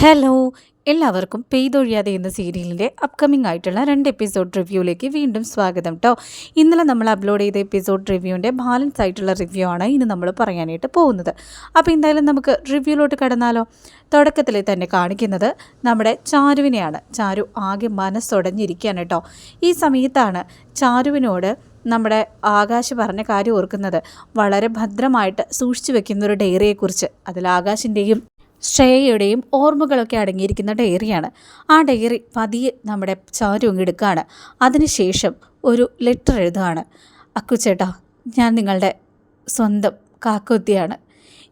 Hello എല്ലാവർക്കും പെയ്തൊഴിയാതെ എന്ന സീരിയലിന്റെ അപ്കമിംഗ് ആയിട്ടുള്ള രണ്ട് എപ്പിസോഡ് റിവ്യൂയിലേക്ക് വീണ്ടും സ്വാഗതം കേട്ടോ ഇന്നലെ നമ്മൾ അപ്ലോഡ് ചെയ്ത എപ്പിസോഡ് റിവ്യൂവിന്റെ ബാലൻസ് ആയിട്ടുള്ള റിവ്യൂ ആണ് ഇന്ന് നമ്മൾ പറയാനായിട്ട് പോകുന്നത്. അപ്പോൾ എന്തായാലും നമുക്ക് റിവ്യൂലോട്ട് കടന്നാലോ? തുടക്കത്തിൽ തന്നെ കാണിക്കുന്നത് നമ്മുടെ ചാരുവിനെയാണ്. ചാരു ആകെ മനസ്സൊടഞ്ഞിരിക്കുകയാണ് കേട്ടോ ഈ സമയത്താണ് ചാരുവിനോട് നമ്മുടെ ആകാശ് പറഞ്ഞ കാര്യം ഓർക്കുന്നത് വളരെ ഭദ്രമായിട്ട് സൂക്ഷിച്ചു വെക്കുന്ന ഒരു ഡയറിയെക്കുറിച്ച് അതിൽ ആകാശിന്റെയും ശ്രേയയുടെയും ഓർമ്മകളൊക്കെ അടങ്ങിയിരിക്കുന്ന ഡയറിയാണ്. ആ ഡയറി പതിയെ നമ്മുടെ ചാരു എടുക്കുകയാണ്. അതിനുശേഷം ഒരു ലെറ്റർ എഴുതുകയാണ്. അക്കുച്ചേട്ടാ ഞാൻ നിങ്ങളുടെ സ്വന്തം കാക്കുത്തിയാണ്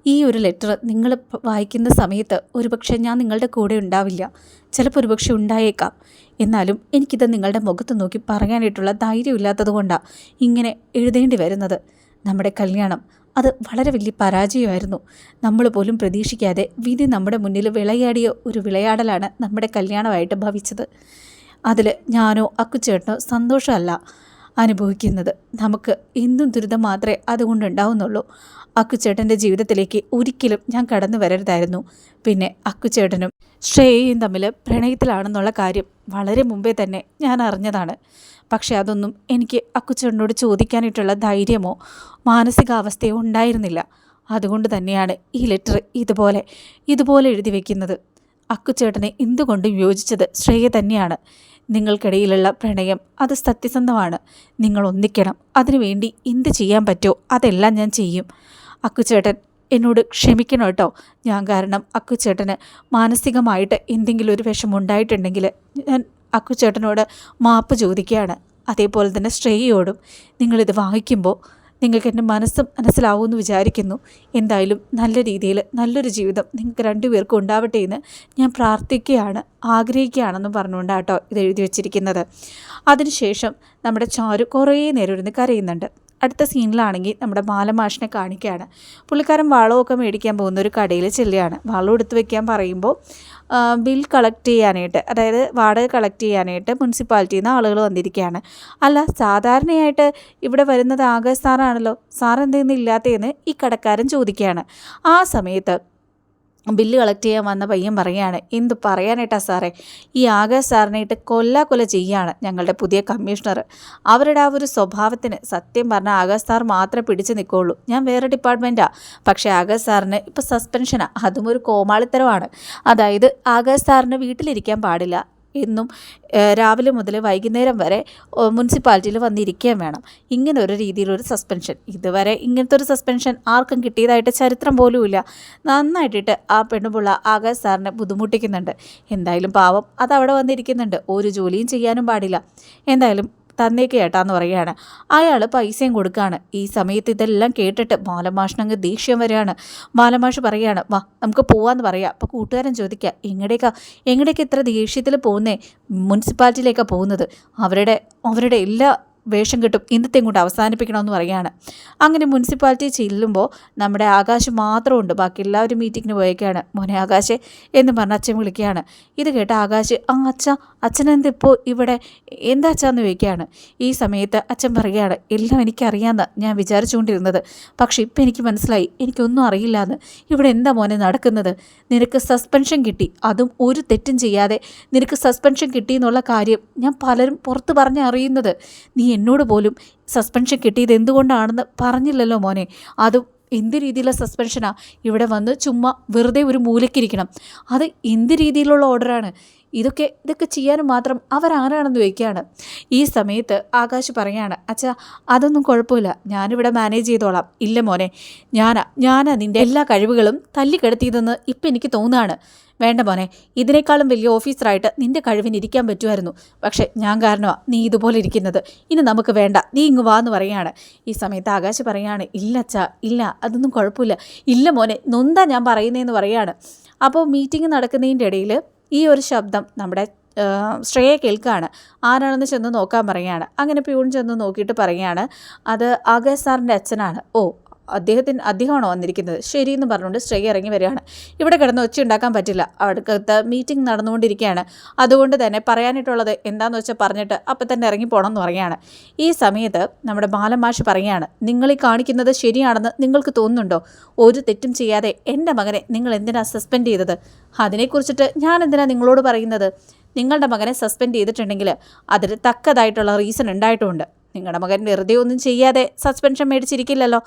ഈ ഒരു ലെറ്റർ നിങ്ങൾ വായിക്കുന്ന സമയത്ത് ഒരുപക്ഷെ ഞാൻ നിങ്ങളുടെ കൂടെ ഉണ്ടാവില്ല. ചിലപ്പോൾ ഒരുപക്ഷെ ഉണ്ടായേക്കാം. എന്നാലും എനിക്കിത് നിങ്ങളുടെ മുഖത്ത് നോക്കി പറയാനായിട്ടുള്ള ധൈര്യമില്ലാത്തത് കൊണ്ടാണ് ഇങ്ങനെ എഴുതേണ്ടി വരുന്നത്. നമ്മുടെ കല്യാണം അത് വളരെ വലിയ പരാജയമായിരുന്നു. നമ്മൾ പോലും പ്രതീക്ഷിക്കാതെ വിധി നമ്മുടെ മുന്നിൽ വിളയാടിയ ഒരു വിളയാടലാണ് നമ്മുടെ കല്യാണമായിട്ട് ഭവിച്ചത്. അതിൽ ഞാനോ അക്കുച്ചേട്ടനോ സന്തോഷമല്ല അനുഭവിക്കുന്നത്. നമുക്ക് എന്തും ദുരിതം മാത്രമേ അതുകൊണ്ടുണ്ടാവുന്നുള്ളൂ അക്കുച്ചേട്ടന്റെ ജീവിതത്തിലേക്ക് ഒരിക്കലും ഞാൻ കടന്നു വരരുതായിരുന്നു. പിന്നെ അക്കുച്ചേട്ടനും ശ്രേയയും തമ്മിൽ പ്രണയത്തിലാണെന്നുള്ള കാര്യം വളരെ മുമ്പേ തന്നെ ഞാൻ അറിഞ്ഞതാണ്. പക്ഷെ അതൊന്നും എനിക്ക് അക്കുച്ചേട്ടനോട് ചോദിക്കാനായിട്ടുള്ള ധൈര്യമോ മാനസികാവസ്ഥയോ ഉണ്ടായിരുന്നില്ല. അതുകൊണ്ട് തന്നെയാണ് ഈ ലെറ്റർ ഇതുപോലെ ഇതുപോലെ എഴുതി വയ്ക്കുന്നത് അക്കുച്ചേട്ടനെ എന്തുകൊണ്ടും യോജിച്ചത് ശ്രേയ തന്നെയാണ്. നിങ്ങൾക്കിടയിലുള്ള പ്രണയം അത് സത്യസന്ധമാണ്. നിങ്ങൾ ഒന്നിക്കണം. അതിനുവേണ്ടി എന്ത് ചെയ്യാൻ പറ്റുമോ അതെല്ലാം ഞാൻ ചെയ്യും. അക്കുച്ചേട്ടൻ എന്നോട് ക്ഷമിക്കണം കേട്ടോ. ഞാൻ കാരണം അക്കുച്ചേട്ടന് മാനസികമായിട്ട് എന്തെങ്കിലും ഒരു വിഷമം ഉണ്ടായിട്ടുണ്ടെങ്കിൽ ഞാൻ അക്കുച്ചേട്ടനോട് മാപ്പ് ചോദിക്കുകയാണ്. അതേപോലെ തന്നെ ശ്രേയയോടും നിങ്ങളിത് വായിക്കുമ്പോൾ നിങ്ങൾക്ക് എന്റെ മനസ്സ് മനസ്സിലാവുമെന്ന് വിചാരിക്കുന്നു. എന്തായാലും നല്ല രീതിയിൽ നല്ലൊരു ജീവിതം നിങ്ങൾക്ക് രണ്ടുപേർക്കും ഉണ്ടാവട്ടെ എന്ന് ഞാൻ പ്രാർത്ഥിക്കുകയാണ് ആഗ്രഹിക്കുകയാണെന്നും പറഞ്ഞുകൊണ്ടാണ് കേട്ടോ ഇത് എഴുതി വച്ചിരിക്കുന്നത്. അതിനുശേഷം നമ്മുടെ ചാരു കുറേ നേരം ഇരുന്ന് കരയുന്നുണ്ട്. അടുത്ത സീനിലാണെങ്കിൽ നമ്മുടെ ബാലമാഷിനെ കാണിക്കുകയാണ്. പുള്ളിക്കാരൻ വളമൊക്കെ മേടിക്കാൻ പോകുന്ന ഒരു കടയിൽ ചെല്ലുകയാണ് വളം എടുത്ത് വെക്കാൻ പറയുമ്പോൾ ബിൽ കളക്ട് ചെയ്യാനായിട്ട് അതായത് വാടക കളക്ട് ചെയ്യാനായിട്ട് മുനിസിപ്പാലിറ്റിയിൽ നിന്ന് ആളുകൾ വന്നിരിക്കുകയാണ്. അല്ല സാധാരണയായിട്ട് ഇവിടെ വരുന്നത് ആകാശ് സാറാണല്ലോ. സാർ എന്തെങ്കിലും ഇല്ലാത്തതെന്ന് ഈ കടക്കാരൻ ചോദിക്കുകയാണ്. ആ സമയത്ത് ബില്ല് കളക്ട് ചെയ്യാൻ വന്ന പയ്യൻ പറയാണ് എന്ത് പറയാനായിട്ടാ സാറേ? ഈ ആകാശ് സാറിനായിട്ട് കൊല്ല കൊല ചെയ്യാണ് ഞങ്ങളുടെ പുതിയ കമ്മീഷണർ അവരുടെ ആ ഒരു സ്വഭാവത്തിന് സത്യം പറഞ്ഞാൽ ആകാശ് സാർ മാത്രമേ പിടിച്ചു നിൽക്കുകയുള്ളൂ ഞാൻ വേറെ ഡിപ്പാർട്ട്മെന്റാണ് പക്ഷേ ആകാശ് സാറിന് ഇപ്പോൾ സസ്പെൻഷനാണ് അതും ഒരു കോമാളിത്തരമാണ്. അതായത് ആകാശ് സാറിന് വീട്ടിലിരിക്കാൻ പാടില്ല. ഏഹ്, രാവിലെ മുതൽ വൈകുന്നേരം വരെ മുനിസിപ്പാലിറ്റിയിൽ വന്നിരിക്കുകയും വേണം. ഇങ്ങനെ ഒരു രീതിയിലൊരു സസ്പെൻഷൻ. ഇതുവരെ ഇങ്ങനത്തെ ഒരു സസ്പെൻഷൻ ആർക്കും കിട്ടിയതായിട്ട് ചരിത്രം പോലുമില്ല. നന്നായിട്ടിട്ട് ആ പെണ്ണുപിള്ള ആകാശ് സാറിനെ ബുദ്ധിമുട്ടിക്കുന്നുണ്ട്. എന്തായാലും പാവം അത് അവിടെ വന്നിരിക്കുന്നുണ്ട്. ഒരു ജോലിയും ചെയ്യാനും പാടില്ല. എന്തായാലും തന്നേക്ക് ചേട്ടാന്ന് പറയുകയാണ്. അയാൾ പൈസയും കൊടുക്കുകയാണ് ഈ സമയത്ത് ഇതെല്ലാം കേട്ടിട്ട് ബാലമാഷിനങ്ങ് ദേഷ്യം വരികയാണ്. ബാലമാഷ് പറയുകയാണ് വാ നമുക്ക് പോവാന്ന് പറയാം. അപ്പോൾ കൂട്ടുകാരൻ ചോദിക്കുക എങ്ങടേക്കാ? എങ്ങടേക്ക് ഇത്ര ദേഷ്യത്തിൽ പോകുന്നേ മുനിസിപ്പാലിറ്റിയിലേക്കാണ് പോകുന്നത്? അവരുടെ അവരുടെ എല്ലാ വേഷം കിട്ടും ഇന്നത്തെയും കൊണ്ട് അവസാനിപ്പിക്കണമെന്ന് പറയുകയാണ്. അങ്ങനെ മുനിസിപ്പാലിറ്റി ചെല്ലുമ്പോൾ നമ്മുടെ ആകാശ് മാത്രമുണ്ട്. ബാക്കി എല്ലാവരും മീറ്റിങ്ങിന് പോയേക്കാണ്. മോനെ ആകാശെ എന്ന് പറഞ്ഞ അച്ഛൻ വിളിക്കുകയാണ്. ഇത് കേട്ട ആകാശ് ആ അച്ഛ അച്ഛനെന്തിപ്പോൾ ഇവിടെ? എന്താ അച്ഛാന്ന് ചോദിക്കുകയാണ്. ഈ സമയത്ത് അച്ഛൻ പറയുകയാണ് എല്ലാം എനിക്കറിയാമെന്ന് ഞാൻ വിചാരിച്ചുകൊണ്ടിരുന്നത്. പക്ഷേ ഇപ്പം എനിക്ക് മനസ്സിലായി എനിക്കൊന്നും അറിയില്ല എന്ന് ഇവിടെ എന്താ മോനെ നടക്കുന്നത്? നിനക്ക് സസ്പെൻഷൻ കിട്ടി. അതും ഒരു തെറ്റും ചെയ്യാതെ നിനക്ക് സസ്പെൻഷൻ കിട്ടി എന്നുള്ള കാര്യം ഞാൻ പലരും പുറത്ത് പറഞ്ഞ് അറിയുന്നത്. നീ എന്നോട് പോലും സസ്പെൻഷൻ കിട്ടിയത് എന്തുകൊണ്ടാണെന്ന് പറഞ്ഞില്ലല്ലോ മോനെ. അതും എന്ത് രീതിയിലുള്ള സസ്പെൻഷനാ ഇവിടെ വന്ന് ചുമ്മാ വെറുതെ ഒരു മൂലക്കിരിക്കണം അത് എന്ത് രീതിയിലുള്ള ഓർഡറാണ് ഇതൊക്കെ ഇതൊക്കെ ചെയ്യാനും മാത്രം അവരാരാണെന്ന് ചോദിക്കുകയാണ്. ഈ സമയത്ത് ആകാശ് പറയാണ് അച്ഛാ അതൊന്നും കുഴപ്പമില്ല. ഞാനിവിടെ മാനേജ് ചെയ്തോളാം. ഇല്ല മോനെ. ഞാനാ ഞാനാ നിന്റെ എല്ലാ കഴിവുകളും തല്ലിക്കെടുത്തിയതെന്ന് ഇപ്പം എനിക്ക് തോന്നുകയാണ്. വേണ്ട മോനെ ഇതിനേക്കാളും വലിയ ഓഫീസറായിട്ട് നിന്റെ കഴിവിന് ഇരിക്കാൻ പറ്റുമായിരുന്നു. പക്ഷേ ഞാൻ കാരണമാണ് നീ ഇതുപോലെ ഇരിക്കുന്നത്. ഇനി നമുക്ക് വേണ്ട നീ ഇങ്ങ് വാ എന്ന് പറയാണ് ഈ സമയത്ത് ആകാശ് പറയാണ് ഇല്ല അച്ഛാ ഇല്ല അതൊന്നും കുഴപ്പമില്ല. ഇല്ല മോനെ നൊന്താ ഞാൻ പറയുന്നതെന്ന് പറയാണ് അപ്പോൾ മീറ്റിംഗ് നടക്കുന്നതിന്റെ ഇടയിൽ ഈ ഒരു ശബ്ദം നമ്മുടെ ശ്രേയ കേൾക്കുകയാണ്. ആരാണെന്ന് ചെന്ന് നോക്കാൻ പറയുകയാണ്. അങ്ങനെ പ്യൂൺ ചെന്ന് നോക്കിയിട്ട് പറയുകയാണ്. അത് ആകാശ് സാറിന്റെ അച്ഛനാണ്. ഓ അദ്ദേഹത്തിന് അദ്ദേഹമാണോ വന്നിരിക്കുന്നത്? ശരി എന്ന് പറഞ്ഞുകൊണ്ട് ശ്രേയ ഇറങ്ങി വരികയാണ്. ഇവിടെ കിടന്ന് ഒച്ച ഉണ്ടാക്കാൻ പറ്റില്ല. അടുത്ത മീറ്റിംഗ് നടന്നുകൊണ്ടിരിക്കുകയാണ്. അതുകൊണ്ട് തന്നെ പറയാനായിട്ടുള്ളത് എന്താണെന്ന് വെച്ചാൽ പറഞ്ഞിട്ട് അപ്പം തന്നെ ഇറങ്ങി പോകണം എന്ന് പറയുകയാണ്. ഈ സമയത്ത് നമ്മുടെ ബാലമാഷ് പറയുകയാണ് നിങ്ങൾ ഈ കാണിക്കുന്നത് ശരിയാണെന്ന് നിങ്ങൾക്ക് തോന്നുന്നുണ്ടോ? ഒരു തെറ്റും ചെയ്യാതെ എന്റെ മകനെ നിങ്ങൾ എന്തിനാ സസ്പെൻഡ് ചെയ്തത്? അതിനെക്കുറിച്ചിട്ട് ഞാൻ എന്തിനാ നിങ്ങളോട് പറയുന്നത്? നിങ്ങളുടെ മകനെ സസ്പെൻഡ് ചെയ്തിട്ടുണ്ടെങ്കിൽ അതിന് തക്കതായിട്ടുള്ള റീസൺ ഉണ്ടായിട്ടുമുണ്ട്. നിങ്ങളുടെ മകൻ വെറുതെ ഒന്നും ചെയ്യാതെ സസ്പെൻഷൻ മേടിച്ചിരിക്കില്ലല്ലോ.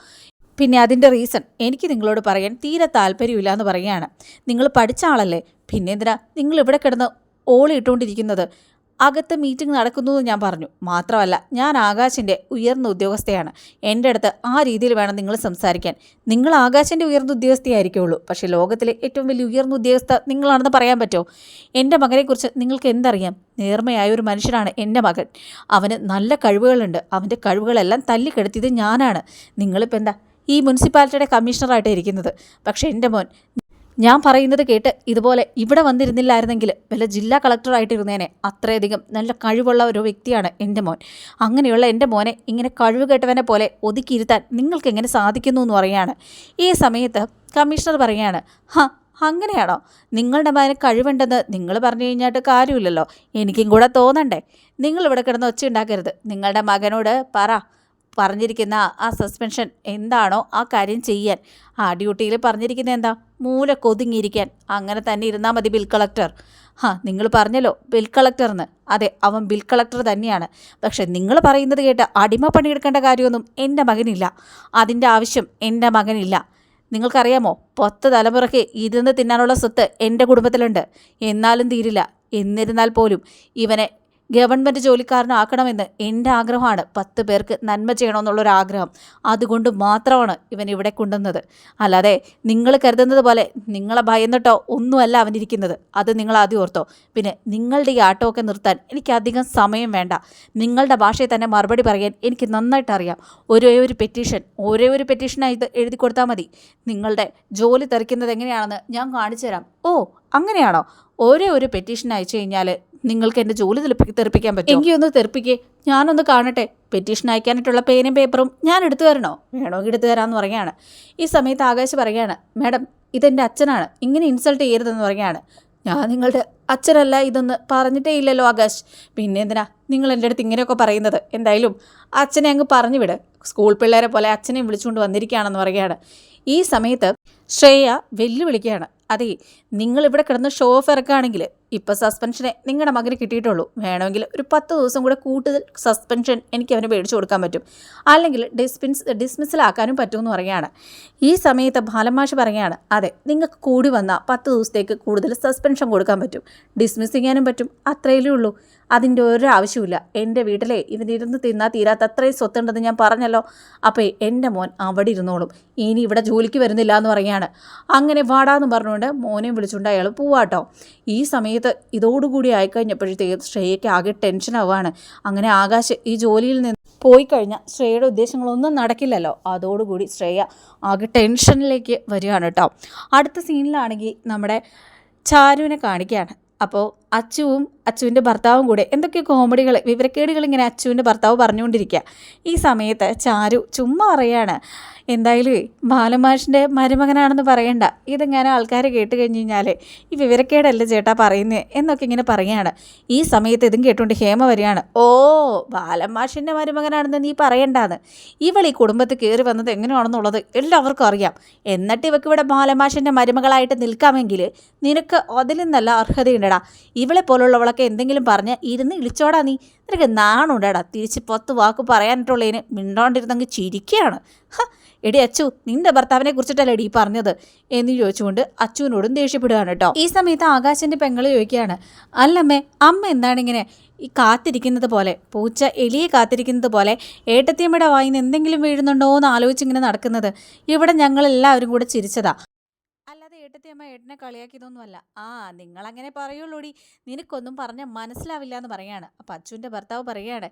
പിന്നെ അതിന്റെ റീസൺ എനിക്ക് നിങ്ങളോട് പറയാൻ തീരെ താല്പര്യമില്ല എന്ന് പറയുകയാണ്. നിങ്ങൾ പഠിച്ച ആളല്ലേ? പിന്നെ എന്തിനാ നിങ്ങൾ ഇവിടെ കിടന്ന് ഓളിയിട്ടുകൊണ്ടിരിക്കുന്നത് അകത്ത് മീറ്റിംഗ് നടക്കുന്നു എന്ന് ഞാൻ പറഞ്ഞു. മാത്രമല്ല ഞാൻ ആകാശിന്റെ ഉയർന്ന ഉദ്യോഗസ്ഥയാണ്. എന്റെ അടുത്ത് ആ രീതിയിൽ വേണം നിങ്ങൾ സംസാരിക്കാൻ. നിങ്ങൾ ആകാശിന്റെ ഉയർന്ന ഉദ്യോഗസ്ഥയായിരിക്കുള്ളൂ. പക്ഷേ ലോകത്തിലെ ഏറ്റവും വലിയ ഉയർന്ന ഉദ്യോഗസ്ഥ നിങ്ങളാണെന്ന് പറയാൻ പറ്റുമോ? എന്റെ മകനെക്കുറിച്ച് നിങ്ങൾക്ക് എന്തറിയാം? നേർമയായ ഒരു മനുഷ്യനാണ് എന്റെ മകൻ. അവന് നല്ല കഴിവുകളുണ്ട്. അവന്റെ കഴിവുകളെല്ലാം തല്ലിക്കെടുത്തിയത് ഞാനാണ്. നിങ്ങളിപ്പോൾ എന്താ ഈ മുനിസിപ്പാലിറ്റിയുടെ കമ്മീഷണറായിട്ട് ഇരിക്കുന്നത്. പക്ഷേ എന്റെ മോൻ ഞാൻ പറയുന്നത് കേട്ട് ഇതുപോലെ ഇവിടെ വന്നിരുന്നില്ലായിരുന്നെങ്കിൽ വല്ല ജില്ലാ കളക്ടറായിട്ടിരുന്നേനെ. അത്രയധികം നല്ല കഴിവുള്ള ഒരു വ്യക്തിയാണ് എന്റെ മോൻ. അങ്ങനെയുള്ള എന്റെ മോനെ ഇങ്ങനെ കഴിവ് കേട്ടവനെ പോലെ ഒതുക്കിയിരുത്താൻ നിങ്ങൾക്ക് എങ്ങനെ സാധിക്കുന്നു എന്ന് പറയാണ് ഈ സമയത്ത് കമ്മീഷണർ പറയാണ് ഹ അങ്ങനെയാണോ? നിങ്ങളുടെ മകന് കഴിവുണ്ടെന്ന് നിങ്ങൾ പറഞ്ഞു കഴിഞ്ഞാട്ട് കാര്യമില്ലല്ലോ. എനിക്കും കൂടെ തോന്നണ്ടേ. നിങ്ങൾ ഇവിടെ കിടന്ന് ഒച്ച ഉണ്ടാക്കരുത്. നിങ്ങളുടെ മകനോട് പറ. പറഞ്ഞിരിക്കുന്ന ആ സസ്പെൻഷൻ എന്താണോ ആ കാര്യം ചെയ്യാൻ. ആ ഡ്യൂട്ടിയിൽ പറഞ്ഞിരിക്കുന്നത് എന്താ? മൂല കൊതുങ്ങിയിരിക്കാൻ. അങ്ങനെ തന്നെ ഇരുന്നാൽ മതി ബിൽ കളക്ടർ ആ നിങ്ങൾ പറഞ്ഞല്ലോ ബിൽ കളക്ടർ എന്ന് അതെ അവൻ ബിൽ കളക്ടർ തന്നെയാണ്. പക്ഷേ നിങ്ങൾ പറയുന്നത് കേട്ട് അടിമ പണിയെടുക്കേണ്ട കാര്യമൊന്നും എന്റെ മകനില്ല. അതിന്റെ ആവശ്യം എന്റെ മകനില്ല. നിങ്ങൾക്കറിയാമോ? പൊത്ത തലമുറയ്ക്ക് ഇരുന്ന് തിന്നാനുള്ള സ്വത്ത് എന്റെ കുടുംബത്തിലുണ്ട്. എന്നാലും തീരില്ല. എന്നിരുന്നാൽ പോലും ഇവനെ ഗവൺമെന്റ് ജോലിക്കാരനാക്കണമെന്ന് എന്റെ ആഗ്രഹമാണ്. പത്ത് പേർക്ക് നന്മ ചെയ്യണമെന്നുള്ളൊരു ആഗ്രഹം അതുകൊണ്ട് മാത്രമാണ് ഇവൻ ഇവിടെ കൊണ്ടുവന്നത്. അല്ലാതെ നിങ്ങൾ കരുതുന്നത് പോലെ നിങ്ങളെ ഭയന്നിട്ടോ ഒന്നുമല്ല അവനിരിക്കുന്നത്. അത് നിങ്ങൾ ആദ്യം ഓർത്തോ. പിന്നെ നിങ്ങളുടെ ഈ ആട്ടമൊക്കെ നിർത്താൻ എനിക്ക് അധികം സമയം വേണ്ട. നിങ്ങളുടെ ഭാഷയിൽ തന്നെ മറുപടി പറയാൻ എനിക്ക് നന്നായിട്ട് അറിയാം. ഒരേ ഒരു പെറ്റീഷൻ ഒരേ ഒരു പെറ്റീഷനായി ഇത് എഴുതി കൊടുത്താൽ മതി. നിങ്ങളുടെ ജോലി തെറിക്കുന്നത് എങ്ങനെയാണെന്ന് ഞാൻ കാണിച്ചു തരാം ഓ അങ്ങനെയാണോ? ഒരേ ഒരു പെറ്റീഷൻ അയച്ചു കഴിഞ്ഞാൽ നിങ്ങൾക്ക് എന്റെ ജോലി തെളിപ്പി തെറിപ്പിക്കാൻ പറ്റും എങ്കിൽ ഒന്ന് തെറിപ്പിക്കേ. ഞാനൊന്ന് കാണട്ടെ. പെറ്റീഷൻ അയക്കാനായിട്ടുള്ള പേനും പേപ്പറും ഞാൻ എടുത്തു തരണോ? വേണമെങ്കിൽ എടുത്തു തരാമെന്ന് പറയുകയാണ്. ഈ സമയത്ത് ആകാശ് പറയുകയാണ് മാഡം ഇതെന്റെ അച്ഛനാണ്. ഇങ്ങനെ ഇൻസൾട്ട് ചെയ്യരുതെന്ന് പറയുകയാണ്. ഞാൻ നിങ്ങളുടെ അച്ഛനല്ല ഇതൊന്ന് പറഞ്ഞിട്ടേ ഇല്ലല്ലോ ആകാശ്. പിന്നെ എന്തിനാ നിങ്ങൾ എന്റെ അടുത്ത് ഇങ്ങനെയൊക്കെ പറയുന്നത്? എന്തായാലും അച്ഛനെ അങ്ങ് പറഞ്ഞു വിട്. സ്കൂൾ പിള്ളേരെ പോലെ അച്ഛനെ വിളിച്ചുകൊണ്ട് വന്നിരിക്കുകയാണെന്ന് പറയുകയാണ്. ഈ സമയത്ത് ശ്രേയ വെല്ലുവിളിക്കുകയാണ് അതെ നിങ്ങൾ ഇവിടെ കിടന്ന് ഷോ ഓഫ് ഇറക്കുകയാണെങ്കിൽ ഇപ്പോൾ സസ്പെൻഷനെ നിങ്ങളുടെ മകന് കിട്ടിയിട്ടുള്ളൂ. വേണമെങ്കിൽ ഒരു പത്ത് ദിവസം കൂടെ കൂടുതൽ സസ്പെൻഷൻ എനിക്ക് അവന് മേടിച്ചു കൊടുക്കാൻ പറ്റും. അല്ലെങ്കിൽ ഡിസ്പിൻസ് ഡിസ്മിസിലാക്കാനും പറ്റുമെന്ന് പറയുകയാണ്. ഈ സമയത്ത് ബാലമാഷ് പറയുകയാണ് അതെ നിങ്ങൾക്ക് കൂടി വന്നാൽ പത്ത് ദിവസത്തേക്ക് കൂടുതൽ സസ്പെൻഷൻ കൊടുക്കാൻ പറ്റും. ഡിസ്മിസ് ചെയ്യാനും പറ്റും. അത്രയല്ലേ ഉള്ളൂ. അതിന്റെ ഒരു ആവശ്യമില്ല എന്റെ വീട്ടിലെ ഇവനിരുന്ന് തിന്നാൽ തീരാത്ത അത്രയും സ്വത്തുണ്ടെന്ന് ഞാൻ പറഞ്ഞല്ലോ. അപ്പോൾ എന്റെ മോൻ അവിടെ ഇരുന്നോളും. ഇനി ഇവിടെ ജോലിക്ക് വരുന്നില്ല എന്ന് പറയുകയാണ്. അങ്ങനെ വാടാന്ന് പറഞ്ഞുകൊണ്ട് മോനെ വിളിച്ചുകൊണ്ട് അയാൾ പോവാട്ടോ. ഈ സമയത്ത് ഇതോടുകൂടി ആയിക്കഴിഞ്ഞപ്പോഴത്തേക്കും ശ്രേയയ്ക്ക് ആകെ ടെൻഷൻ ആവുകയാണ്. അങ്ങനെ ആകാശ് ഈ ജോലിയിൽ നിന്ന് പോയി കഴിഞ്ഞാൽ ശ്രേയയുടെ ഉദ്ദേശങ്ങളൊന്നും നടക്കില്ലല്ലോ. അതോടുകൂടി ശ്രേയ ആകെ ടെൻഷനിലേക്ക് വരികയാണ് കേട്ടോ. അടുത്ത സീനിലാണെങ്കിൽ നമ്മുടെ ചാരുവിനെ കാണിക്കുകയാണ്. അപ്പോൾ അച്ചുവും അച്ചുവിന്റെ ഭർത്താവും കൂടെ. എന്തൊക്കെ കോമഡികൾ വിവരക്കേടുകൾ ഇങ്ങനെ അച്ചുവിന്റെ ഭർത്താവ് പറഞ്ഞുകൊണ്ടിരിക്കുക ഈ സമയത്ത് ചാരു ചുമ്മാ പറയാണ് എന്തായാലും ബാലമാഷിന്റെ മരുമകനാണെന്ന് പറയണ്ട. ഇതെങ്ങനെ ആൾക്കാർ കേട്ട് കഴിഞ്ഞ് കഴിഞ്ഞാൽ ഈ വിവരക്കേടല്ല ചേട്ടാ പറയുന്നത് എന്നൊക്കെ ഇങ്ങനെ പറയാണ്. ഈ സമയത്ത് ഇതും കേട്ടുകൊണ്ട് ഹേമ വരികയാണ് ഓ ബാലമാഷിന്റെ മരുമകനാണെന്ന് നീ പറയണ്ടാന്ന്. ഇവൾ ഈ കുടുംബത്തിൽ കയറി വന്നത് എങ്ങനെയാണെന്നുള്ളത് എല്ലാവർക്കും അറിയാം. എന്നിട്ട് ഇവക്ക് ഇവിടെ ബാലമാഷിന്റെ മരുമകളായിട്ട് നിൽക്കാമെങ്കിൽ നിനക്ക് അതിൽ നിന്നല്ല അർഹതയുണ്ടടാ. ഇവളെ പോലുള്ളവളൊക്കെ എന്തെങ്കിലും പറഞ്ഞ് ഇരുന്ന് ഇളിച്ചോടാ നീ. നിനക്ക് നാണുണ്ടാടാ. തിരിച്ച് പത്ത് വാക്ക് പറയാനിട്ടുള്ളതിന് മിണ്ടോണ്ടിരുന്നെങ്കിൽ ചിരിക്കുകയാണ്. എടി അച്ചു നിന്റെ ഭർത്താവിനെ കുറിച്ചിട്ടല്ലേ എടി പറഞ്ഞത്? എന്ന് ചോദിച്ചുകൊണ്ട് അച്ചുവിനോടും ദേഷ്യപ്പെടുകയാണ് കേട്ടോ. ഈ സമയത്ത് ആകാശന്റെ പെങ്ങൾ ചോദിക്കുകയാണ് അല്ലമ്മേ അമ്മ എന്താണിങ്ങനെ ഈ കാത്തിരിക്കുന്നത് പോലെ? പൂച്ച എലിയെ കാത്തിരിക്കുന്നത് പോലെ? ഏട്ടത്തിയമ്മയുടെ വായിന്ന് എന്തെങ്കിലും വീഴുന്നുണ്ടോ എന്ന് ആലോചിച്ചിങ്ങനെ നടക്കുന്നത്. ഇവിടെ ഞങ്ങളെല്ലാവരും കൂടെ ചിരിച്ചതാ. ഏട്ടത്തിയമ്മ ഏട്ടനെ കളിയാക്കിയതൊന്നുമല്ല. ആ നിങ്ങളങ്ങനെ പറയുള്ളൂടി. നിനക്കൊന്നും പറഞ്ഞാൽ മനസ്സിലാവില്ല എന്ന് പറയാണ്. അപ്പം അച്ചുവിന്റെ ഭർത്താവ് പറയാണ്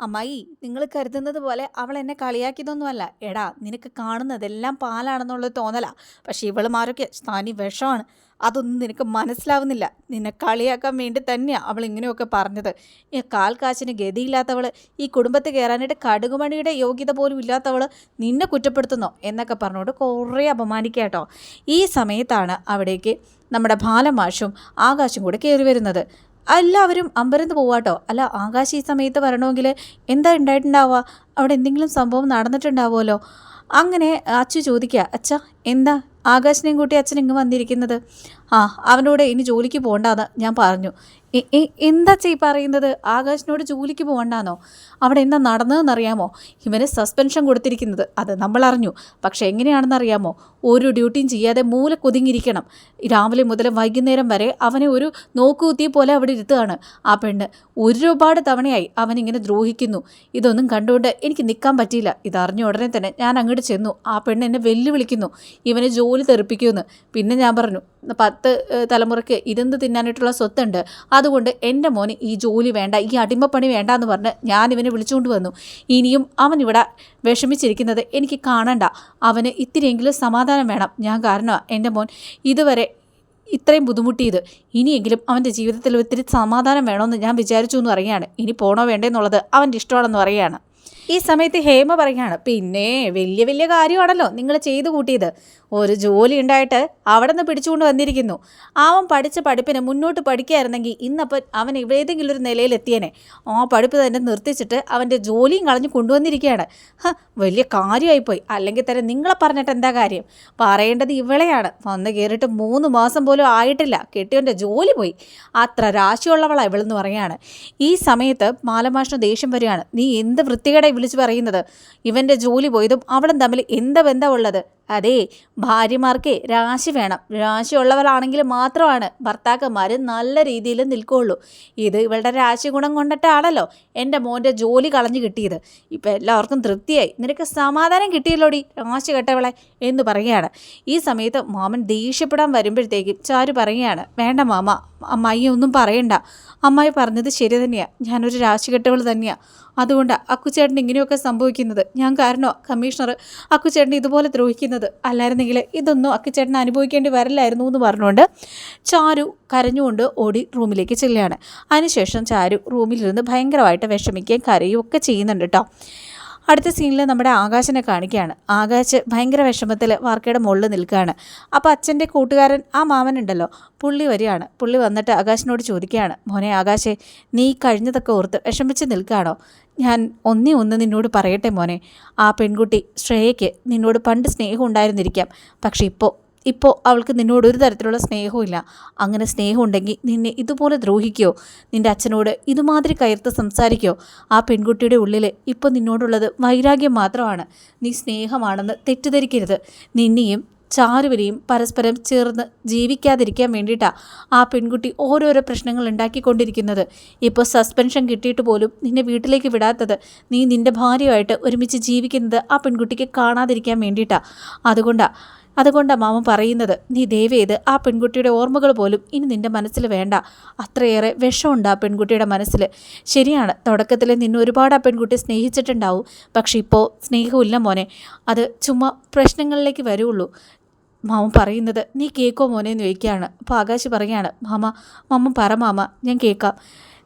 അമ്മായി നിങ്ങൾ കരുതുന്നത് പോലെ അവൾ എന്നെ കളിയാക്കിയതൊന്നുമല്ല. എടാ നിനക്ക് കാണുന്നതെല്ലാം പാലാണെന്നുള്ളത് തോന്നലാ. പക്ഷേ ഇവളുമാരൊക്കെ സ്ഥാനി വിഷമാണ്. അതൊന്നും നിനക്ക് മനസ്സിലാവുന്നില്ല. നിന്നെ കളിയാക്കാൻ വേണ്ടി തന്നെയാണ് അവൾ ഇങ്ങനെയൊക്കെ പറഞ്ഞത്. ഈ കാൽ കാശിന് ഗതിയില്ലാത്തവൾ ഈ കുടുംബത്തിൽ കയറാനായിട്ട് കടുകുമണിയുടെ യോഗ്യത പോലും ഇല്ലാത്തവൾ നിന്നെ കുറ്റപ്പെടുത്തുന്നോ? എന്നൊക്കെ പറഞ്ഞുകൊണ്ട് കുറേ അപമാനിക്കാട്ടോ ഈ സമയത്താണ് അവിടേക്ക് നമ്മുടെ ബാലമാഷും ആകാശും കൂടെ കയറി വരുന്നത്. എല്ലാവരും അമ്പരന്ന് പോവാട്ടോ അല്ല ആകാശ് ഈ സമയത്ത് വരണമെങ്കിൽ എന്താ ഉണ്ടായിട്ടുണ്ടാവുക അവിടെ എന്തെങ്കിലും സംഭവം നടന്നിട്ടുണ്ടാവുമല്ലോ? അങ്ങനെ അച്ചു ചോദിക്കുക അച്ഛ എന്താ? ആകാശിനെയും കൂട്ടി അച്ഛൻ ഇങ്ങ് വന്നിരിക്കുന്നത്? ആ അവനോട് ഇനി ജോലിക്ക് പോകണ്ടാന്ന് ഞാൻ പറഞ്ഞു. എന്താ ചെയ് പറയുന്നത്? ആകാശിനോട് ജോലിക്ക് പോകണ്ടാന്നോ? അവിടെ എന്താ നടന്നതെന്നറിയാമോ? ഇവന് സസ്പെൻഷൻ കൊടുത്തിരിക്കുന്നത്. അത് നമ്മൾ അറിഞ്ഞു പക്ഷേ എങ്ങനെയാണെന്ന് അറിയാമോ ഒരു ഡ്യൂട്ടിയും ചെയ്യാതെ മൂല കൊതുങ്ങിയിരിക്കണം രാവിലെ മുതൽ വൈകുന്നേരം വരെ അവനെ ഒരു നോക്കുകുത്തിയെ പോലെ അവിടെ ഇരുത്തുകയാണ്. ആ പെണ്ണ് ഒരുപാട് തവണയായി അവനിങ്ങനെ ദ്രോഹിക്കുന്നു. ഇതൊന്നും കണ്ടുകൊണ്ട് എനിക്ക് നിൽക്കാൻ പറ്റിയില്ല. ഇതറിഞ്ഞ ഉടനെ തന്നെ ഞാൻ അങ്ങോട്ട് ചെന്നു. ആ പെണ്ണ് എന്നെ വെല്ലുവിളിക്കുന്നു. ഇവന് ജോലി തെറിപ്പിക്കുമെന്ന്. പിന്നെ ഞാൻ പറഞ്ഞു പത്ത് തലമുറയ്ക്ക് ഇരുന്ന് തിന്നാനായിട്ടുള്ള സ്വത്തുണ്ട്? അതുകൊണ്ട് എന്റെ മോന് ഈ ജോലി വേണ്ട ഈ അടിമപ്പണി വേണ്ട എന്ന് പറഞ്ഞ് ഞാൻ ഇവനെ വിളിച്ചുകൊണ്ട് വന്നു. ഇനിയും അവൻ ഇവിടെ വിഷമിച്ചിരിക്കുന്നത് എനിക്ക് കാണണ്ട. അവന് ഇത്തിരിയെങ്കിലും സമാധാനം വേണം. ഞാൻ കാരണം എന്റെ മോൻ ഇതുവരെ ഇത്രയും ബുദ്ധിമുട്ടിയത്. ഇനിയെങ്കിലും അവന്റെ ജീവിതത്തിൽ ഒത്തിരി സമാധാനം വേണമെന്ന് ഞാൻ വിചാരിച്ചു എന്ന് പറയുകയാണ്. ഇനി പോണോ വേണ്ടേ എന്നുള്ളത് അവന്റെ ഇഷ്ടമാണെന്ന് പറയുകയാണ്. ഈ സമയത്ത് ഹേമ പറയുകയാണ് പിന്നെ വലിയ വലിയ കാര്യമാണല്ലോ നിങ്ങൾ ചെയ്തു കൂട്ടിയത്. ഒരു ജോലി ഉണ്ടായിട്ട് അവിടെ നിന്ന് പിടിച്ചുകൊണ്ട് വന്നിരിക്കുന്നു. അവൻ പഠിച്ച പഠിപ്പിന് മുന്നോട്ട് പഠിക്കുകയായിരുന്നെങ്കിൽ ഇന്നപ്പോൾ അവൻ ഏതെങ്കിലും ഒരു നിലയിലെത്തിയേനെ. ആ പഠിപ്പ് തന്നെ നിർത്തിച്ചിട്ട് അവന്റെ ജോലിയും കളഞ്ഞ് കൊണ്ടുവന്നിരിക്കുകയാണ്. വലിയ കാര്യമായിപ്പോയി. അല്ലെങ്കിൽ തന്നെ നിങ്ങളെ പറഞ്ഞിട്ട് എന്താ കാര്യം? പറയേണ്ടത് ഇവളെയാണ്. വന്ന് കയറിയിട്ട് മൂന്ന് മാസം പോലും ആയിട്ടില്ല. കെട്ടിയവന്റെ ജോലി പോയി. അത്ര രാശിയുള്ളവളാണ് ഇവളെന്ന് പറയുകയാണ്. ഈ സമയത്ത് മാലമാഷിന് ദേഷ്യം വരികയാണ്. നീ എന്ത് വൃത്തികേടെ വിളിച്ച് പറയുന്നത്. ഇവന്റെ ജോലി പോയതും അവളും തമ്മിൽ എന്ത് ബന്ധമുള്ളത്? അതെ ഭാര്യമാർക്ക് രാശി വേണം. രാശി ഉള്ളവരാണെങ്കിൽ മാത്രമാണ് ഭർത്താക്കന്മാർ നല്ല രീതിയിൽ നിൽക്കുകയുള്ളൂ ഇത് ഇവളുടെ രാശി ഗുണം കൊണ്ടിട്ടാണല്ലോ എന്റെ മോന്റെ ജോലി കളഞ്ഞു കിട്ടിയത്. ഇപ്പം എല്ലാവർക്കും തൃപ്തിയായി. നിനക്ക് സമാധാനം കിട്ടിയല്ലോടി രാശി കെട്ടവളെ എന്ന് പറയുകയാണ്. ഈ സമയത്ത് മാമൻ ദേഷ്യപ്പെടാൻ വരുമ്പോഴത്തേക്കും ചാരു പറയുകയാണ് വേണ്ട മാമ അമ്മായി ഒന്നും പറയണ്ട. അമ്മായി പറഞ്ഞത് ശരി തന്നെയാണ് ഞാനൊരു രാശി കെട്ടവൾ തന്നെയാണ് അതുകൊണ്ടാണ് അക്കുചേട്ടൻ ഇങ്ങനെയൊക്കെ സംഭവിക്കുന്നത്. ഞാൻ കാരണോ? കമ്മീഷണർ അക്കുചേട്ടൻ ഇതുപോലെ ദ്രോഹിക്കുന്നത്. അല്ലായിരുന്നെങ്കിൽ ഇതൊന്നും അക്കുചേട്ടൻ അനുഭവിക്കേണ്ടി വരില്ലായിരുന്നു എന്ന് പറഞ്ഞുകൊണ്ട് ചാരു കരഞ്ഞുകൊണ്ട് ഓടി റൂമിലേക്ക് ചെല്ലുകയാണ്. അതിനുശേഷം ചാരു റൂമിലിരുന്ന് ഭയങ്കരമായിട്ട് വിഷമിക്കുകയും കരയുകയും ഒക്കെ ചെയ്യുന്നുണ്ട് കേട്ടോ അടുത്ത സീനിൽ നമ്മുടെ ആകാശനെ കാണിക്കുകയാണ്. ആകാശ് ഭയങ്കര വിഷമത്തിൽ വാർക്കയുടെ മുകളിൽ നിൽക്കുകയാണ്. അപ്പോൾ അച്ഛന്റെ കൂട്ടുകാരൻ ആ മാമനുണ്ടല്ലോ പുള്ളി വരികയാണ്. പുള്ളി വന്നിട്ട് ആകാശിനോട് ചോദിക്കുകയാണ് മോനെ ആകാശേ നീ കഴിഞ്ഞതൊക്കെ ഓർത്ത് വിഷമിച്ച് നിൽക്കുകയാണോ? ഞാൻ ഒന്നേ ഒന്ന് നിന്നോട് പറയട്ടെ മോനെ. ആ പെൺകുട്ടി ശ്രേയയ്ക്ക് നിന്നോട് പണ്ട് സ്നേഹം ഉണ്ടായിരുന്നിരിക്കാം. പക്ഷേ ഇപ്പോൾ ഇപ്പോൾ അവൾക്ക് നിന്നോട് ഒരു തരത്തിലുള്ള സ്നേഹവുമില്ല. അങ്ങനെ സ്നേഹമുണ്ടെങ്കിൽ നിന്നെ ഇതുപോലെ ദ്രോഹിക്കുകയോ നിന്റെ അച്ഛനോട് ഇതുമാതിരി കയർത്ത് സംസാരിക്കുകയോ ആ പെൺകുട്ടിയുടെ ഉള്ളിൽ ഇപ്പോൾ നിന്നോടുള്ളത് വൈരാഗ്യം മാത്രമാണ്. നീ സ്നേഹമാണെന്ന് തെറ്റിദ്ധരിക്കരുത്. നിന്നെയും ചാരുവിനെയും പരസ്പരം ചേർന്ന് ജീവിക്കാതിരിക്കാൻ വേണ്ടിയിട്ടാണ് ആ പെൺകുട്ടി ഓരോരോ പ്രശ്നങ്ങൾ ഉണ്ടാക്കിക്കൊണ്ടിരിക്കുന്നത്. ഇപ്പോൾ സസ്പെൻഷൻ കിട്ടിയിട്ട് പോലും നിന്നെ വീട്ടിലേക്ക് വിടാത്തത് നീ നിന്റെ ഭാര്യയുമായിട്ട് ഒരുമിച്ച് ജീവിക്കുന്നത് ആ പെൺകുട്ടിക്ക് കാണാതിരിക്കാൻ വേണ്ടിയിട്ടാണ് അതുകൊണ്ടാണ് അതുകൊണ്ടാണ് മാമ പറയുന്നത് നീ ദയവേത് ആ പെൺകുട്ടിയുടെ ഓർമ്മകൾ പോലും ഇനി നിന്റെ മനസ്സിൽ വേണ്ട. അത്രയേറെ വിഷമുണ്ട് ആ പെൺകുട്ടിയുടെ മനസ്സിൽ. ശരിയാണ് തുടക്കത്തിൽ നിന്നെ ഒരുപാട് ആ പെൺകുട്ടി സ്നേഹിച്ചിട്ടുണ്ടാവും പക്ഷെ ഇപ്പോൾ സ്നേഹമില്ല മോനെ. അത് ചുമ്മാ പ്രശ്നങ്ങളിലേക്ക് വരുള്ളൂ. മാമ പറയുന്നത് നീ കേക്കോ മോനെ എന്ന് ചോദിക്കുകയാണ്. അപ്പോൾ ആകാശ് പറയുകയാണ് മാമ മാമ പറ മാമ ഞാൻ കേൾക്കാം.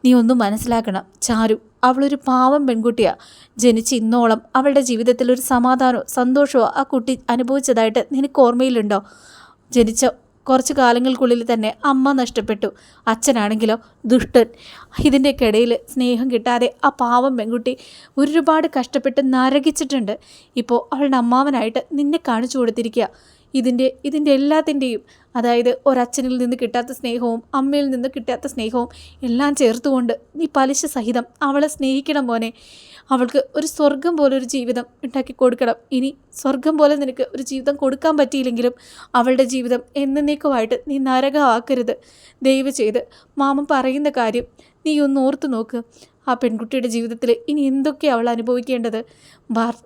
നീ ഒന്നും മനസ്സിലാക്കണം. ചാരു അവളൊരു പാവം പെൺകുട്ടിയാണ് ജനിച്ച് ഇന്നോളം അവളുടെ ജീവിതത്തിൽ ഒരു സമാധാനമോ സന്തോഷമോ ആ കുട്ടി അനുഭവിച്ചതായിട്ട് നിനക്ക് ഓർമ്മയിലുണ്ടോ? ജനിച്ച കുറച്ച് കാലങ്ങൾക്കുള്ളിൽ തന്നെ അമ്മ നഷ്ടപ്പെട്ടു. അച്ഛനാണെങ്കിലോ ദുഷ്ടൻ. ഇതിന്റെയൊക്കെ ഇടയിൽ സ്നേഹം കിട്ടാതെ ആ പാവം പെൺകുട്ടി ഒരുപാട് കഷ്ടപ്പെട്ട് നരകിച്ചിട്ടുണ്ട്. ഇപ്പോൾ അവളുടെ അമ്മാവനായിട്ട് നിന്നെ കാണിച്ചു കൊടുത്തിരിക്കുക. ഇതിന്റെ ഇതിന്റെ എല്ലാത്തിന്റെയും അതായത് ഒരച്ഛനിൽ നിന്ന് കിട്ടാത്ത സ്നേഹവും അമ്മയിൽ നിന്ന് കിട്ടാത്ത സ്നേഹവും എല്ലാം ചേർത്തുകൊണ്ട് നീ പലിശ സഹിതം അവളെ സ്നേഹിക്കണം മോനെ. അവൾക്ക് ഒരു സ്വർഗം പോലെ ഒരു ജീവിതം ഉണ്ടാക്കി കൊടുക്കണം. ഇനി സ്വർഗം പോലെ നിനക്ക് ഒരു ജീവിതം കൊടുക്കാൻ പറ്റിയില്ലെങ്കിലും അവളുടെ ജീവിതം എന്നേക്കുമായിട്ട് നീ നരകമാക്കരുത്. ദയവ് ചെയ്ത് മാമൻ പറയുന്ന കാര്യം നീ ഒന്ന് ഓർത്തു നോക്ക്. ആ പെൺകുട്ടിയുടെ ജീവിതത്തിൽ ഇനി എന്തൊക്കെ അവൾ അനുഭവിക്കേണ്ടത്?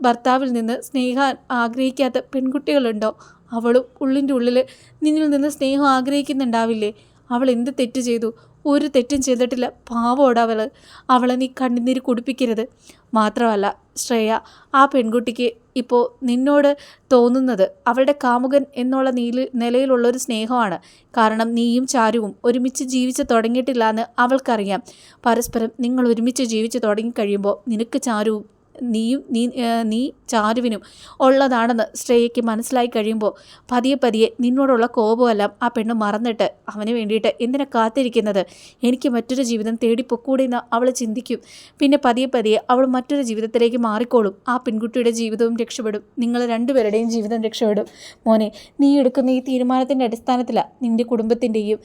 ഭർത്താവിൽ നിന്ന് സ്നേഹം ആഗ്രഹിക്കാത്ത പെൺകുട്ടികളുണ്ടോ? അവളും ഉള്ളിന്റെ ഉള്ളിൽ നിന്നിൽ നിന്ന് സ്നേഹം ആഗ്രഹിക്കുന്നുണ്ടാവില്ലേ? അവൾ എന്ത് തെറ്റ് ചെയ്തു? ഒരു തെറ്റും ചെയ്തിട്ടില്ല. പാവോട് അവൾ അവളെ നീ കണ്ണുനീര് കുടിപ്പിക്കരുത്. മാത്രമല്ല ശ്രേയ ആ പെൺകുട്ടിക്ക് ഇപ്പോൾ നിന്നോട് തോന്നുന്നത് അവളുടെ കാമുകൻ എന്നുള്ള നീല നിലയിലുള്ളൊരു സ്നേഹമാണ്. കാരണം നീയും ചാരുവും ഒരുമിച്ച് ജീവിച്ച് തുടങ്ങിയിട്ടില്ല എന്ന് അവൾക്കറിയാം. പരസ്പരം നിങ്ങൾ ഒരുമിച്ച് ജീവിച്ച് തുടങ്ങിക്കഴിയുമ്പോൾ നിനക്ക് ചാരുവും നീയും നീ നീ ചാരുവിനും ഉള്ളതാണെന്ന് ശ്രേയയ്ക്ക് മനസ്സിലായി കഴിയുമ്പോൾ പതിയെ പതിയെ നിന്നോടുള്ള കോപമെല്ലാം ആ പെണ്ണ് മറന്നിട്ട് അവന് വേണ്ടിയിട്ട് എന്തിനെ കാത്തിരിക്കുന്നത്? എനിക്ക് മറ്റൊരു ജീവിതം തേടിപ്പൊക്കൂടെ എന്ന് അവൾ ചിന്തിക്കും. പിന്നെ പതിയെ പതിയെ അവൾ മറ്റൊരു ജീവിതത്തിലേക്ക് മാറിക്കോളും. ആ പെൺകുട്ടിയുടെ ജീവിതവും രക്ഷപ്പെടും. നിങ്ങൾ രണ്ടുപേരുടെയും ജീവിതം രക്ഷപ്പെടും. മോനെ നീ എടുക്കുന്ന ഈ തീരുമാനത്തിന്റെ അടിസ്ഥാനത്തിലാണ് നിന്റെ കുടുംബത്തിന്റെയും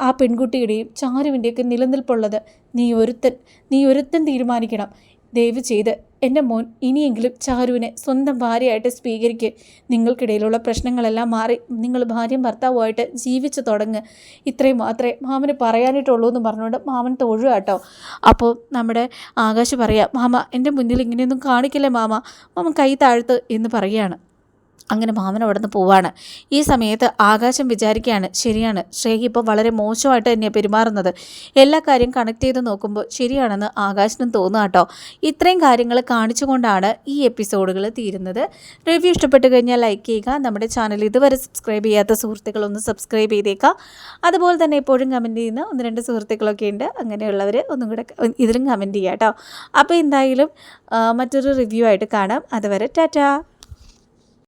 ആ പെൺകുട്ടിയുടെയും ചാരുവിന്റെയൊക്കെ നിലനിൽപ്പുള്ളത്. നീ ഒരുത്തൻ നീ ഒരുത്തൻ തീരുമാനിക്കണം. ദയവ് ചെയ്ത് എന്റെ മോൻ ഇനിയെങ്കിലും ചാരുവിനെ സ്വന്തം ഭാര്യയായിട്ട് സ്വീകരിക്കുക നിങ്ങൾക്കിടയിലുള്ള പ്രശ്നങ്ങളെല്ലാം മാറി നിങ്ങൾ ഭാര്യയും ഭർത്താവുമായിട്ട് ജീവിച്ചു തുടങ്ങ്. ഇത്രയും മാത്രമേ മാമന് പറയാനായിട്ടുള്ളൂ എന്ന് പറഞ്ഞുകൊണ്ട് മാമൻ തൊഴുക കേട്ടോ. അപ്പോൾ നമ്മുടെ ആകാശ് പറയാം മാമ എന്റെ മുന്നിൽ ഇങ്ങനെയൊന്നും കാണിക്കില്ലേ മാമ? മാമൻ കൈ താഴ്ത്ത് എന്ന് പറയുകയാണ്. അങ്ങനെ മാമൻ അവിടെ നിന്ന് പോവാണ്. ഈ സമയത്ത് ആകാശം വിചാരിക്കുകയാണ് ശരിയാണ്. ശ്രേഹി ഇപ്പോൾ വളരെ മോശമായിട്ട് തന്നെയാണ് പെരുമാറുന്നത്. എല്ലാ കാര്യം കണക്ട് ചെയ്ത് നോക്കുമ്പോൾ ശരിയാണെന്ന് ആകാശിനും തോന്നുക കേട്ടോ. ഇത്രയും കാര്യങ്ങൾ കാണിച്ചുകൊണ്ടാണ് ഈ എപ്പിസോഡുകൾ തീരുന്നത്. റിവ്യൂ ഇഷ്ടപ്പെട്ട് കഴിഞ്ഞാൽ ലൈക്ക് ചെയ്യുക. നമ്മുടെ ചാനൽ ഇതുവരെ സബ്സ്ക്രൈബ് ചെയ്യാത്ത സുഹൃത്തുക്കളൊന്ന് സബ്സ്ക്രൈബ് ചെയ്തേക്കുക. അതുപോലെ തന്നെ എപ്പോഴും കമന്റ് ചെയ്യുന്ന ഒന്ന് രണ്ട് സുഹൃത്തുക്കളൊക്കെ ഉണ്ട്. അങ്ങനെയുള്ളവർ ഒന്നും കൂടെ ഇതിലും കമന്റ് ചെയ്യാം കേട്ടോ. അപ്പോൾ എന്തായാലും മറ്റൊരു റിവ്യൂ ആയിട്ട് കാണാം. അതുവരെ ടാറ്റാ.